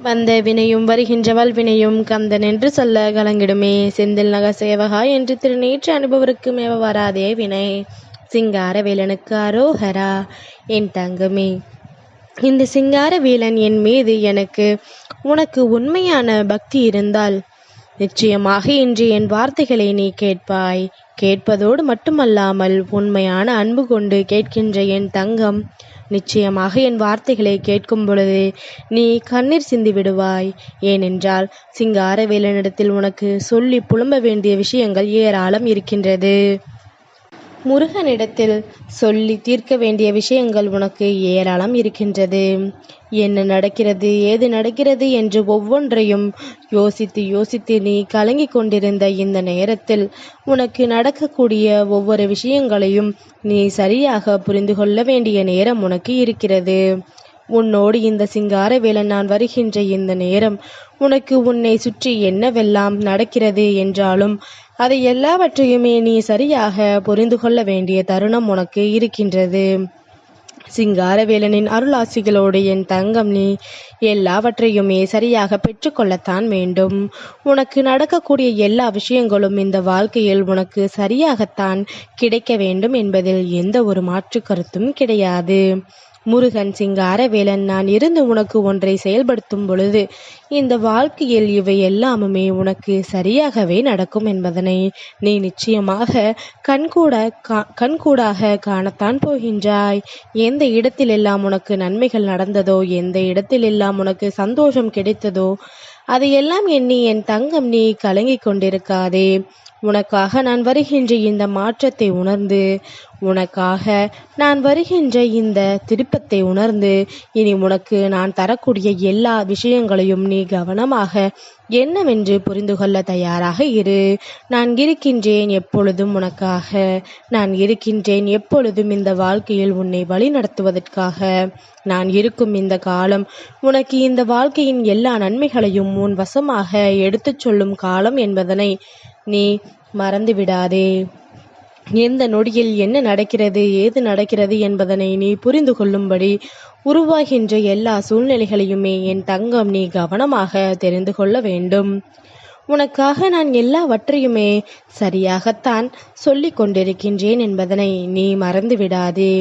வந்த வினையும் வருகின்றவள் வினையும் கந்தன் என்று சொல்ல கலங்கிடுமே. செந்தில் நக சேவகா என்று திருநீற்று அனுபவருக்கு மேவ வராதே வினை. சிங்கார வேலனுக்கு அரோஹரா என் தங்கமே இந்த சிங்கார வேலன் என் மீது எனக்கு உனக்கு உண்மையான பக்தி இருந்தால் நிச்சயமாக இன்று என் வார்த்தைகளை நீ கேட்பாய். கேட்பதோடு மட்டுமல்லாமல் உண்மையான அன்பு கொண்டு கேட்கின்ற என் தங்கம் நிச்சயமாக என் வார்த்தைகளை கேட்கும் பொழுது நீ கண்ணீர் சிந்தி விடுவாய். ஏனென்றால் சிங்காரவேலனிடத்தில் உனக்கு சொல்லி புலம்ப வேண்டிய விஷயங்கள் ஏராளம் இருக்கின்றது. முருகனிடத்தில் சொல்லி தீர்க்க வேண்டிய விஷயங்கள் உனக்கு ஏராளம் இருக்கின்றது. என்ன நடக்கிறது ஏது நடக்கிறது என்று ஒவ்வொன்றையும் யோசித்து யோசித்து நீ கலங்கிக் கொண்டிருந்த இந்த நேரத்தில் உனக்கு நடக்கக்கூடிய ஒவ்வொரு விஷயங்களையும் நீ சரியாக புரிந்து கொள்ள வேண்டிய நேரம் உனக்கு இருக்கிறது. உன்னோடு இந்த சிங்கார வேலன் நான் வருகின்ற இந்த நேரம் உனக்கு உன்னை சுற்றி என்னவெல்லாம் நடக்கிறது என்றாலும் அதை எல்லாவற்றையுமே நீ சரியாக புரிந்து கொள்ள வேண்டிய தருணம் உனக்கு இருக்கின்றது. சிங்காரவேலனின் அருளாசிகளோடு என் தங்கம் நீ எல்லாவற்றையுமே சரியாக பெற்றுக்கொள்ளத்தான் வேண்டும். உனக்கு நடக்கக்கூடிய எல்லா விஷயங்களும் இந்த வாழ்க்கையில் உனக்கு சரியாகத்தான் கிடைக்க வேண்டும் என்பதில் எந்த ஒரு மாற்று கருத்தும் கிடையாது. முருகன் சிங்காரவேலன் நான் இருந்து உனக்கு ஒன்றை செயல்படுத்தும் பொழுது இந்த வாழ்க்கையில் இவை எல்லாமுமே உனக்கு சரியாகவே நடக்கும் என்பதனை நீ நிச்சயமாக கண்கூட கண்கூடாக காணத்தான் போகின்றாய். எந்த இடத்திலெல்லாம் உனக்கு நன்மைகள் நடந்ததோ எந்த இடத்திலெல்லாம் உனக்கு சந்தோஷம் கிடைத்ததோ அதையெல்லாம் எண்ணி என் தங்கம் நீ கலங்கிக் கொண்டிருக்காதே. உனக்காக நான் வருகின்ற இந்த மாற்றத்தை உணர்ந்து உனக்காக நான் வருகின்ற இந்த திருப்பத்தை உணர்ந்து இனி உனக்கு நான் தரக்கூடிய எல்லா விஷயங்களையும் நீ கவனமாக என்னவென்று புரிந்து கொள்ள தயாராக இரு. நான் இருக்கின்றேன் எப்பொழுதும் உனக்காக. நான் இருக்கின்றேன் எப்பொழுதும் இந்த வாழ்க்கையில் உன்னை வழி நடத்துவதற்காக. நான் இருக்கும் இந்த காலம் உனக்கு இந்த வாழ்க்கையின் எல்லா நன்மைகளையும் உன் வசமாக எடுத்துச் சொல்லும் காலம் என்பதனை நீ மறந்து விடாதே எந்த நொடியில் என்ன நடக்கிறது ஏது நடக்கிறது என்பதனை நீ புரிந்து கொள்ளும்படி உருவாகின்ற எல்லா சூழ்நிலைகளையுமே என் தங்கம் நீ கவனமாக தெரிந்து கொள்ள வேண்டும். உனக்காக நான் எல்லாவற்றையுமே சரியாகத்தான் சொல்லிக் கொண்டிருக்கின்றேன் என்பதனை நீ மறந்து விடாதே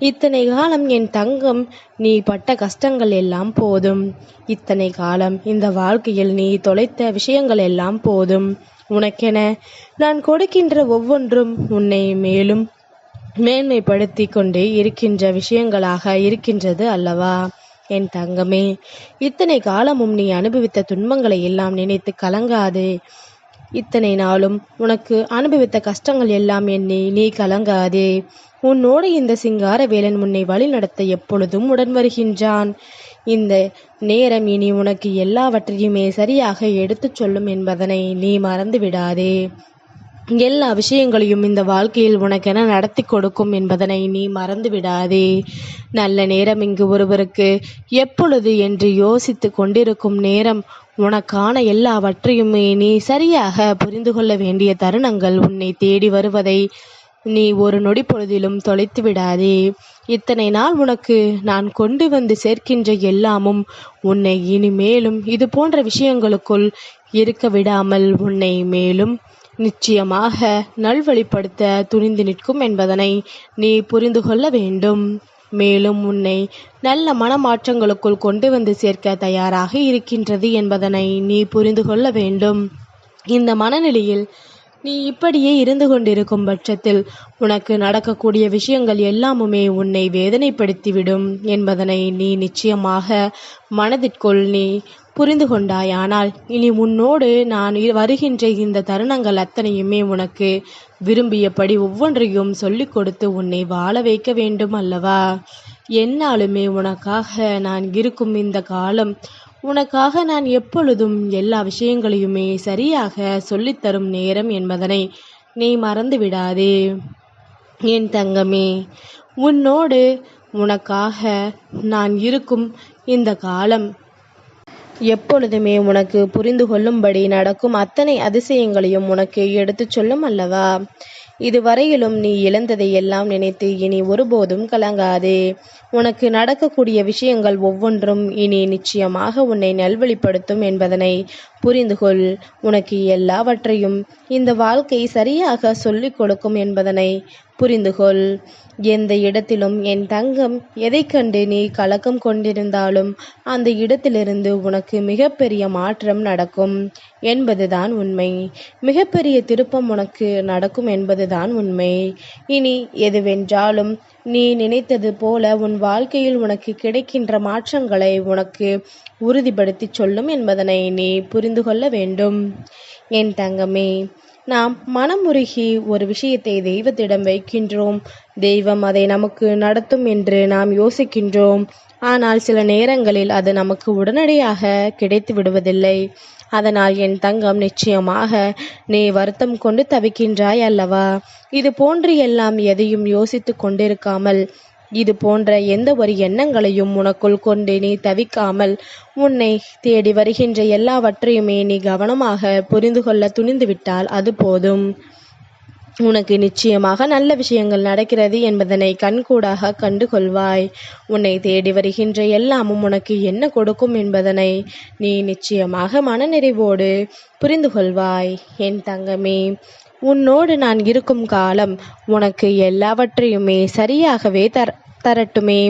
இத்தனை காலம் என் தங்கம் நீ பட்ட கஷ்டங்கள் எல்லாம் போதும். இத்தனை காலம் இந்த வாழ்க்கையில் நீ தொலைத்த விஷயங்கள் எல்லாம் போதும். உனக்கென நான் கொடுக்கின்ற ஒவ்வொன்றும் உன்னை மேலும் மேன்மைப்படுத்தி கொண்டே இருக்கின்ற விஷயங்களாக இருக்கின்றது அல்லவா? என் தங்கமே இத்தனை காலமும் நீ அனுபவித்த துன்பங்களை எல்லாம் நினைத்து கலங்காதே. இத்தனை நாளும் உனக்கு அனுபவித்த கஷ்டங்கள் எல்லாம் எண்ணி நீ கலங்காதே. உன்னோடு இந்த சிங்கார வேலன் உன்னை வழி நடத்த எப்பொழுதும் உடன் வருகின்றான். இந்த நேரம் இனி உனக்கு எல்லாவற்றையுமே சரியாக எடுத்துச் சொல்லும் என்பதனை நீ மறந்து விடாதே. எல்லா விஷயங்களையும் இந்த வாழ்க்கையில் உனக்கென நடத்தி கொடுக்கும் என்பதனை நீ மறந்து விடாதே. நல்ல நேரம் இங்கு ஒருவருக்கு எப்பொழுது என்று யோசித்து கொண்டிருக்கும் நேரம் உனக்கான எல்லாவற்றையுமே நீ சரியாக புரிந்து கொள்ள வேண்டிய தருணங்கள் உன்னை தேடி வருவதை நீ ஒரு நொடி பொழுதிலும் தொலைத்து விடாதே. இத்தனை நாள் உனக்கு நான் கொண்டு வந்து சேர்க்கின்ற எல்லாமும் உன்னை இனிமேலும் இது போன்ற விஷயங்களுக்குள் இருக்க விடாமல் உன்னை மேலும் நிச்சயமாக நல்வழிப்படுத்த துணிந்து நிற்கும் என்பதனை நீ புரிந்து கொள்ள வேண்டும். மேலும் உன்னை நல்ல மனமாற்றங்களுக்குள் கொண்டு வந்து சேர்க்க தயாராக இருக்கின்றது என்பதனை நீ புரிந்து கொள்ள வேண்டும். இந்த மனநிலையில் நீ இப்படியே இருந்து கொண்டிருக்கும் பட்சத்தில் உனக்கு நடக்கக்கூடிய விஷயங்கள் எல்லாமுமே உன்னை வேதனைப்படுத்திவிடும் என்பதனை நீ நிச்சயமாக மனதிற்குள் நீ புரிந்து கொண்டாய். ஆனால் இனி உன்னோடு நான் வருகின்ற இந்த தருணங்கள் அத்தனையுமே உனக்கு விரும்பியபடி ஒவ்வொன்றையும் சொல்லிக் கொடுத்து உன்னை வாழ வைக்க வேண்டும் அல்லவா? என்னாலுமே உனக்காக நான் இருக்கும் இந்த காலம் உனக்காக நான் எப்பொழுதும் எல்லா விஷயங்களையுமே சரியாக சொல்லித்தரும் நேரம் என்பதனை நீ மறந்து விடாதே என் தங்கமே உன்னோடு உனக்காக நான் இருக்கும் இந்த காலம் எப்பொழுதுமே உனக்கு புரிந்து கொள்ளும்படி நடக்கும் அத்தனை அதிசயங்களையும் உனக்கு எடுத்துச் சொல்லும் அல்லவா? இதுவரையிலும் நீ இழந்ததை எல்லாம் நினைத்து இனி ஒருபோதும் கலங்காதே. உனக்கு நடக்கக்கூடிய விஷயங்கள் ஒவ்வொன்றும் இனி நிச்சயமாக உன்னை நல்வழிப்படுத்தும் என்பதனை புரிந்து கொள் உனக்கு எல்லாவற்றையும் இந்த வாழ்க்கை சரியாக சொல்லிக் கொடுக்கும் என்பதனை புரிந்து கொள் எந்த இடத்திலும் என் தங்கம் எதை கண்டு நீ கலக்கம் கொண்டிருந்தாலும் அந்த இடத்திலிருந்து உனக்கு மிகப்பெரிய மாற்றம் நடக்கும் என்பதுதான் உண்மை. மிகப்பெரிய திருப்பம் உனக்கு நடக்கும் என்பதுதான் உண்மை. இனி எதுவென்றாலும் நீ நினைத்தது போல உன் வாழ்க்கையில் உனக்கு கிடைக்கின்ற மாற்றங்களை உனக்கு உறுதிப்படுத்தி சொல்லும் என்பதனை நீ புரிந்து கொள்ள வேண்டும். என் தங்கமே நாம் மனமுருகி ஒரு விஷயத்தை தெய்வத்திடம் வைக்கின்றோம். தெய்வம் அதை நமக்கு நடத்தும் என்று நாம் யோசிக்கின்றோம். ஆனால் சில நேரங்களில் அது நமக்கு உடனடியாக கிடைத்து விடுவதில்லை. அதனால் என் தங்கம் நிச்சயமாக நீ வருத்தம் கொண்டு தவிக்கின்றாய் அல்லவா? இது போன்று எல்லாம் எதையும் யோசித்து கொண்டிருக்காமல் இது போன்ற எந்த ஒரு எண்ணங்களையும் உனக்குள் கொண்டு நீ தவிக்காமல் உன்னை தேடி வருகின்ற எல்லாவற்றையுமே நீ கவனமாக புரிந்து கொள்ள துணிந்துவிட்டால் அது போதும். உனக்கு நிச்சயமாக நல்ல விஷயங்கள் நடக்கிறது என்பதனை கண்கூடாக கண்டு கொள்வாய் உன்னை தேடி வருகின்ற எல்லாமும் உனக்கு என்ன கொடுக்கும் என்பதனை நீ நிச்சயமாக மனநிறைவோடு புரிந்து கொள்வாய். என் தங்கமே உன்னோடு நான் இருக்கும் காலம் உனக்கு எல்லாவற்றையுமே சரியாகவே தர தரட்டுமே.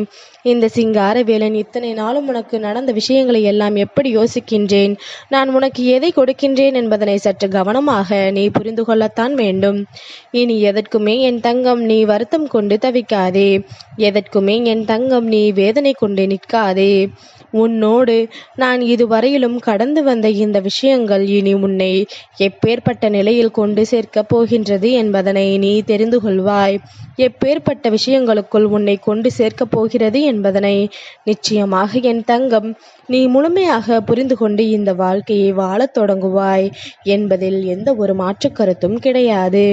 இந்த சிங்கார வேலன் இத்தனை நாளும் உனக்கு நடந்த விஷயங்களை எல்லாம் எப்படி யோசிக்கின்றேன்? நான் உனக்கு எதை கொடுக்கின்றேன் என்பதனை சற்று கவனமாக நீ புரிந்து கொள்ளத்தான் வேண்டும். இனி எதற்குமே என் தங்கம் நீ வருத்தம் கொண்டு தவிக்காதே. எதற்குமே என் தங்கம் நீ வேதனை கொண்டு நிற்காதே. உன்னோடு நான் இதுவரையிலும் கடந்து வந்த இந்த விஷயங்கள் இனி உன்னை எப்பேற்பட்ட நிலையில் கொண்டு சேர்க்கப் போகின்றது என்பதனை நீ தெரிந்து கொள்வாய். எப்பேற்பட்ட விஷயங்களுக்குள் உன்னை கொண்டு சேர்க்கப் போகிறது என்பதனை நிச்சயமாக என் தங்கம். நீ முழுமையாக புரிந்து கொண்டு இந்த வாழ்க்கையை வாழத் தொடங்குவாய் என்பதில் எந்த ஒரு மாற்று கருத்தும் கிடையாது.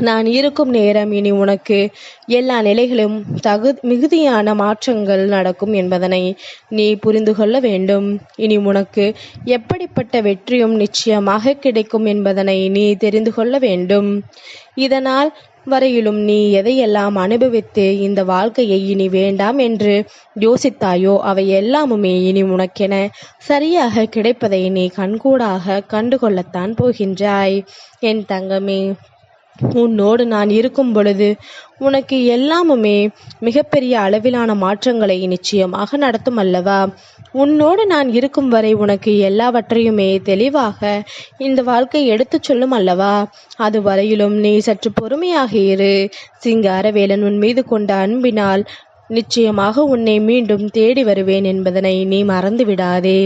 நான் இருக்கும் நேரம் இனி உனக்கு எல்லா நிலைகளும் தகு மிகுதியான மாற்றங்கள் நடக்கும் என்பதனை நீ புரிந்து கொள்ள வேண்டும். இனி உனக்கு எப்படிப்பட்ட வெற்றியும் நிச்சயமாக கிடைக்கும் என்பதனை நீ தெரிந்து கொள்ள வேண்டும். இதனால் வரையிலும் நீ எதையெல்லாம் அனுபவித்து இந்த வாழ்க்கையை இனி வேண்டாம் என்று யோசித்தாயோ அவை எல்லாமுமே இனி உனக்கென சரியாக கிடைப்பதை நீ கண்கூடாக கண்டுகொள்ளத்தான் போகின்றாய். என் தங்கமே உன்னோடு நான் இருக்கும் பொழுது உனக்கு எல்லாமுமே மிகப்பெரிய அளவிலான மாற்றங்களை நிச்சயமாக நடத்தும் அல்லவா? உன்னோடு நான் இருக்கும் வரை உனக்கு எல்லாவற்றையுமே தெளிவாக இந்த வாழ்க்கை எடுத்துச் சொல்லும் அல்லவா? அது வரையிலும் நீ சற்று பொறுமையாக இரு. சிங்காரவேலன் உன் மீது கொண்ட அன்பினால் நிச்சயமாக உன்னை மீண்டும் தேடி வருவேன் என்பதனை நீ மறந்து விடாதே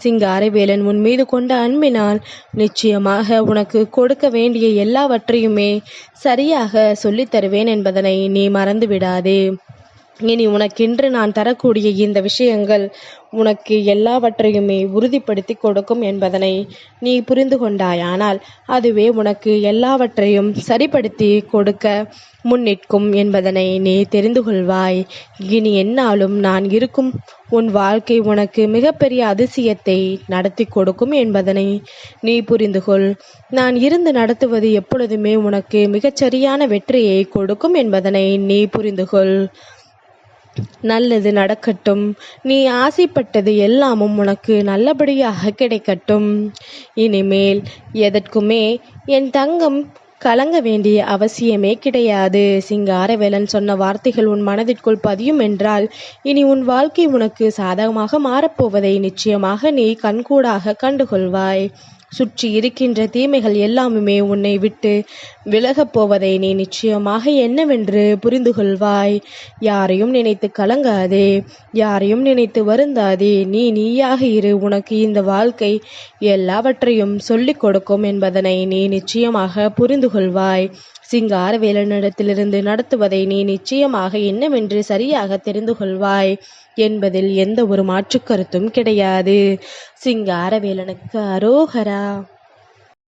சிங்காரவேலன் உன் மீது கொண்ட அன்பினால் நிச்சயமாக உனக்கு கொடுக்க வேண்டிய எல்லாவற்றையுமே சரியாக சொல்லித் தருவேன் என்பதனை நீ மறந்து விடாதே இனி உனக்கென்று நான் தரக்கூடிய இந்த விஷயங்கள் உனக்கு எல்லாவற்றையுமே உறுதிப்படுத்தி கொடுக்கும் என்பதனை நீ புரிந்து கொண்டாயானால் அதுவே உனக்கு எல்லாவற்றையும் சரிப்படுத்தி கொடுக்க முன்னிற்கும் என்பதனை நீ தெரிந்து கொள்வாய். இனி என்னாலும் நான் இருக்கும் உன் வாழ்க்கை உனக்கு மிகப்பெரிய அதிசயத்தை நடத்தி கொடுக்கும் என்பதனை நீ புரிந்து கொள். நான் இருந்து நடத்துவது எப்பொழுதுமே உனக்கு மிகச்சரியான வெற்றியை கொடுக்கும் என்பதனை நீ புரிந்து கொள். நல்லது நடக்கட்டும். நீ ஆசைப்பட்டது எல்லாமும் உனக்கு நல்லபடியாக கிடைக்கட்டும். இனிமேல் எதற்குமே என் தங்கம் கலங்க வேண்டிய அவசியமே கிடையாது. சிங்காரவேலன் சொன்ன வார்த்தைகள் உன் மனதிற்குள் பதியும் என்றால் இனி உன் வாழ்க்கை உனக்கு சாதகமாக மாறப்போவதை நிச்சயமாக நீ கண்கூடாக கண்டுகொள்வாய். சுற்றி இருக்கின்ற தீமைகள் எல்லாமுமே உன்னை விட்டு விலகப் போவதை நீ நிச்சயமாக என்னவென்று புரிந்து கொள்வாய் யாரையும் நினைத்து கலங்காதே. யாரையும் நினைத்து வருந்தாதே. நீ நீயாக இரு. உனக்கு இந்த வாழ்க்கை எல்லாவற்றையும் சொல்லிக் கொடுக்கும் என்பதனை நீ நிச்சயமாக புரிந்து கொள்வாய் சிங்கார வேலனிடத்திலிருந்து நடத்துவதை நீ நிச்சயமாக என்னவென்று சரியாக தெரிந்து கொள்வாய் என்பதில் எந்த ஒரு மாற்று கருத்தும் கிடையாது. சிங்கார வேலனுக்கு அரோகரா.